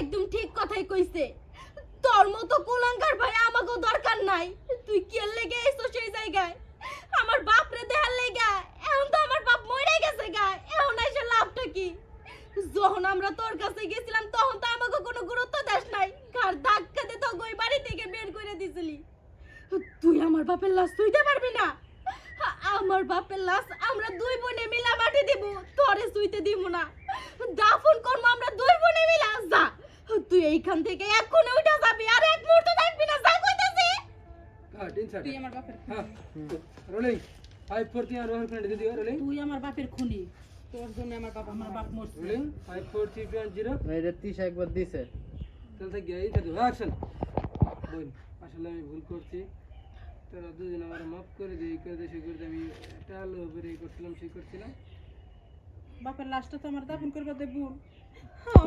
একদম ঠিক কথাই কইছে। তোর মতো কুলাঙ্গার ভাই আমাকেও দরকার নাই। তুই কি লেগে এসো সেই জায়গায়? আমার বাপ রে দেখার লেগা? এখন তো আমার বাপ মরে গেছে গা। এখন এসে লাভটা কি? যখন আমরা তোর কাছে গেছিলাম, তখন তো আমাকে কোনো গুরুত্ব দেস নাই। কার ধাক্কা দিয়ে তো ওই বাড়ি থেকে বের করে দিছিলি। তুই আমার বাপের লাশ তুইতে পারবি না? আমার বাপের লাশ আমরা দুই বোনে মিলা মাটি দিব, তোরে সুইতে দিব না। দাফন করব আমরা দুই বোনে এইখান থেকে এক্ষুনি উঠে যাবি। আর এক মুহূর্ত থাকবি না যা কইতাছি। কাট ইনসার্ট তুই আমার বাপের হ্যাঁ রোলিং ফাইভ ফোর থ্রি আর রোহন ফ্রেন্ড দিদি রোলিং। তুই আমার বাপের খুনি। তোর জন্য আমার বাবা আমার বাপ মরছে। Rolling five four three two zero এটা তিসা একবার দিছে। চলতে গিয়ে ইনসার্ট অ্যাকশন বোন আসলে আমি ভুল করছি। তোরা দুজন আমার মাফ করে দিই করে দিয়ে সে করে আমি একটা আলো বেরিয়ে করছিলাম সে করছিলাম। বাপের লাশটা তো আমার দাফন করবা দেব